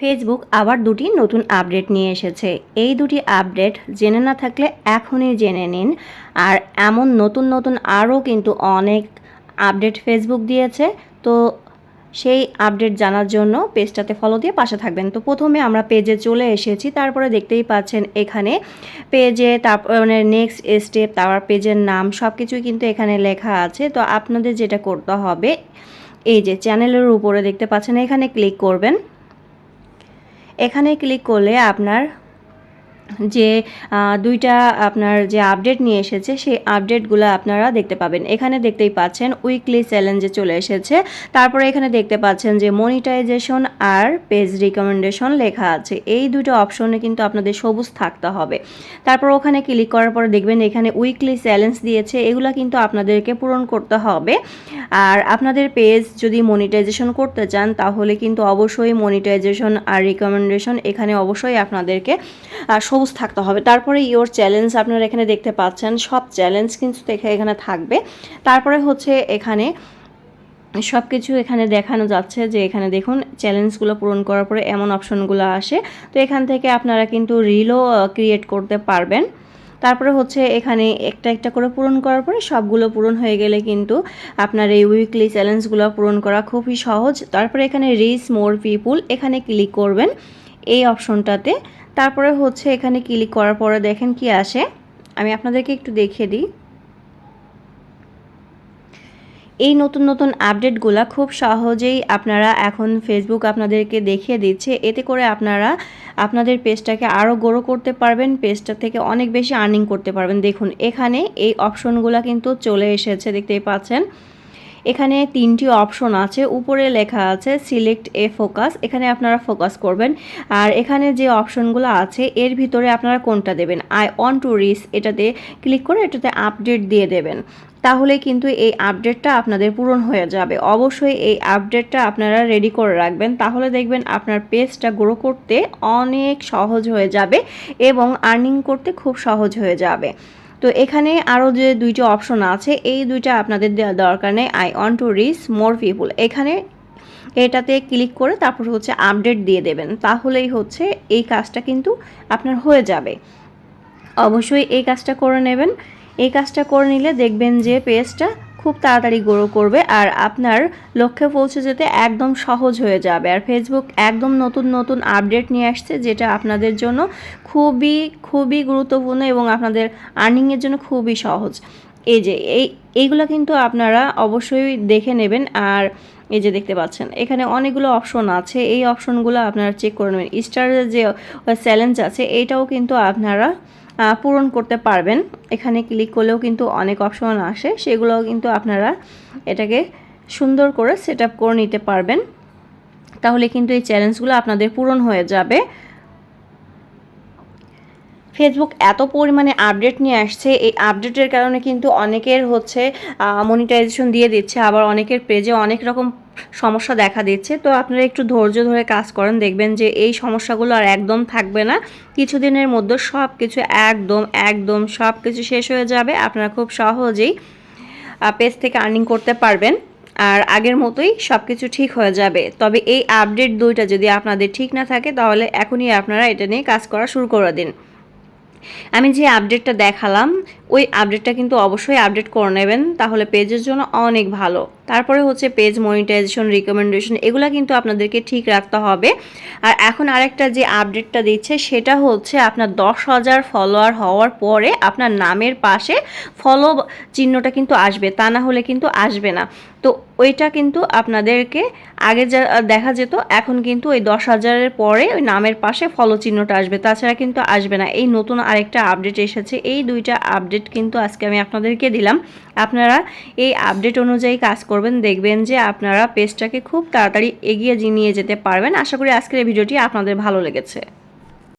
Facebook আবার দুটি নতুন আপডেট নিয়ে এসেছে। এই দুটি আপডেট জেনে না থাকলে এখনই জেনে নিন। আর এমন নতুন নতুন আরও কিন্তু অনেক আপডেট ফেসবুক দিয়েছে। তো সেই আপডেট জানার জন্য পেজটাতে ফলো দিয়ে পাশে থাকবেন। তো প্রথমে আমরা পেজে চলে এসেছি। তারপরে দেখতেই পাচ্ছেন এখানে পেজে তারপর মানে নেক্সট স্টেপ তারপর পেজের নাম সব কিছুই কিন্তু এখানে লেখা আছে। তো আপনাদের যেটা করতে হবে, এই যে চ্যানেলের উপরে দেখতে পাচ্ছেন, এখানে ক্লিক করবেন। এখানে ক্লিক করলে আপনার যে দুইটা আপনার যে আপডেট নিয়ে এসেছে সেই আপডেটগুলো আপনারা দেখতে পাবেন। এখানে দেখতেই পাচ্ছেন উইকলি চ্যালেঞ্জে চলে এসেছে। তারপরে এখানে দেখতে পাচ্ছেন যে মনিটাইজেশন আর পেজ রিকমেন্ডেশন লেখা আছে। এই দুটো অপশনে কিন্তু আপনাদের সবুজ থাকতে হবে। তারপর ওখানে ক্লিক করার পরে দেখবেন এখানে উইকলি চ্যালেঞ্জ দিয়েছে। এগুলো কিন্তু আপনাদেরকে পূরণ করতে হবে। আর আপনাদের পেজ যদি মনিটাইজেশন করতে চান তাহলে কিন্তু অবশ্যই মনিটাইজেশন আর রিকমেন্ডেশন এখানে অবশ্যই আপনাদেরকে আহ, সবুজ থাকতে হবে। তারপরে ইওর চ্যালেঞ্জ আপনারা এখানে দেখতে পাচ্ছেন, সব চ্যালেঞ্জ কিন্তু এখানে থাকবে। তারপরে হচ্ছে এখানে সব কিছু এখানে দেখানো যাচ্ছে যে এখানে দেখুন চ্যালেঞ্জগুলো পূরণ করার পরে এমন অপশনগুলো আসে। তো এখান থেকে আপনারা কিন্তু রিলও ক্রিয়েট করতে পারবেন। তারপরে হচ্ছে এখানে একটা একটা করে পূরণ করার পরে সবগুলো পূরণ হয়ে গেলে কিন্তু আপনার এই উইকলি চ্যালেঞ্জগুলো পূরণ করা খুবই সহজ। তারপরে এখানে রিচ মোর পিপুল এখানে ক্লিক করবেন। এই অপশনটাতে। তারপরে হচ্ছে এখানে ক্লিক করার পরে দেখেন কি আসে। আমি আপনাদেরকে একটু দেখিয়ে দিই। এই নতুন নতুন আপডেটগুলা খুব সহজেই আপনারা এখন ফেসবুক আপনাদেরকে দেখিয়ে দিচ্ছে। এতে করে আপনারা আপনাদের পেজটাকে আরও গ্রো করতে পারবেন, পেজটা থেকে অনেক বেশি আর্নিং করতে পারবেন। দেখুন, এখানে এই অপশনগুলো কিন্তু চলে এসেছে, দেখতেই পাচ্ছেন। এখানে তিনটি অপশন আছে। উপরে লেখা আছে সিলেক্ট এ ফোকাস এখানে আপনারা ফোকাস করবেন। আর এখানে যে অপশনগুলো আছে, এর ভিতরে আপনারা কোনটা দেবেন? আই অন টু রিস এটাতে ক্লিক করে এটাতে আপডেট দিয়ে দেবেন। তাহলে কিন্তু এই আপডেটটা আপনাদের পূরণ হয়ে যাবে। অবশ্যই এই আপডেটটা আপনারা রেডি করে রাখবেন। তাহলে দেখবেন আপনার পেজটা গ্রো করতে অনেক সহজ হয়ে যাবে এবং আর্নিং করতে খুব সহজ হয়ে যাবে। তো এখানে আরও যে দুইটা অপশন আছে, এই দুইটা আপনাদের দরকার নেই, I want to reach more people এখানে এটাতে ক্লিক করে তারপর হচ্ছে আপডেট দিয়ে দেবেন। তাহলেই হচ্ছে এই কাজটা কিন্তু আপনার হয়ে যাবে। অবশ্যই এই কাজটা করে নেবেন। এই কাজটা করে নিলে দেখবেন যে পেজটা খুব তাড়াতাড়ি গ্রো করবে আর আপনার লক্ষ্যে পৌঁছে যেতে একদম সহজ হয়ে যাবে। আর ফেসবুক একদম নতুন নতুন আপডেট নিয়ে আসছে, যেটা আপনাদের জন্য খুবই খুবই গুরুত্বপূর্ণ এবং আপনাদের আর্নিংয়ের জন্য খুবই সহজ। এই যে, এই, এইগুলো কিন্তু আপনারা অবশ্যই দেখে নেবেন। আর এই যে দেখতে পাচ্ছেন, এখানে অনেকগুলো অপশন আছে। এই অপশনগুলো আপনারা চেক করে নেবেন। স্টারের যে চ্যালেঞ্জ আছে এইটাও কিন্তু আপনারা পূরণ করতে পারবেন। এখানে ক্লিক করলেও কিন্তু অনেক অপশন আসে। সেগুলো কিন্তু আপনারা এটাকে সুন্দর করে সেট করে নিতে পারবেন। তাহলে কিন্তু এই চ্যালেঞ্জগুলো আপনাদের পূরণ হয়ে যাবে। ফেসবুক এত পরিমাণে আপডেট নিয়ে আসছে। এই আপডেটের কারণে কিন্তু অনেকের হচ্ছে মনিটাইজেশন দিয়ে দিচ্ছে। আবার অনেকের পেজে অনেক রকম সমস্যা দেখা দিচ্ছে। তো আপনারা একটু ধৈর্য ধরে কাজ করেন, দেখবেন যে এই সমস্যাগুলো আর একদম থাকবে না। কিছুদিনের মধ্যে সব কিছু একদম একদম সব কিছু শেষ হয়ে যাবে। আপনারা খুব সহজেই পেজ থেকে আর্নিং করতে পারবেন। আর আগের মতোই সব কিছু ঠিক হয়ে যাবে। তবে এই আপডেট দুইটা যদি আপনাদের ঠিক না থাকে, তাহলে এখনই আপনারা এটা নিয়ে কাজ করা শুরু করে দিন। আমি যে আপডেটটা দেখালাম, ওই আপডেটটা কিন্তু অবশ্যই আপডেট করে নেবেন, তাহলে পেজের জন্য অনেক ভালো। তারপরে হচ্ছে পেজ মনিটাইজেশন রিকমেন্ডেশন এগুলো কিন্তু আপনাদেরকে ঠিক রাখতে হবে। আর এখন আরেকটা যে আপডেটটা দিচ্ছে, সেটা হচ্ছে আপনার দশ হাজার ফলোয়ার হওয়ার পরে আপনার নামের পাশে ফলো চিহ্নটা কিন্তু আসবে, তা না হলে কিন্তু আসবে না। তো ওইটা কিন্তু আপনাদেরকে আগে যা দেখা যেত, এখন কিন্তু ওই দশ হাজারের পরে ওই নামের পাশে ফলো চিহ্নটা আসবে, তাছাড়া কিন্তু আসবে না। এই নতুন আরেকটা আপডেট এসেছে, এই দুইটা আপডেট কিন্তু আজকে আমি আপনাদেরকে দিলাম। আপনারা এই আপডেট অনুযায়ী কাজ করবেন, দেখবেন যে আপনারা পেজটাকে খুব তাড়াতাড়ি এগিয়ে নিয়ে যেতে পারবেন। আশা করি আজকের এই ভিডিওটি আপনাদের ভালো লেগেছে।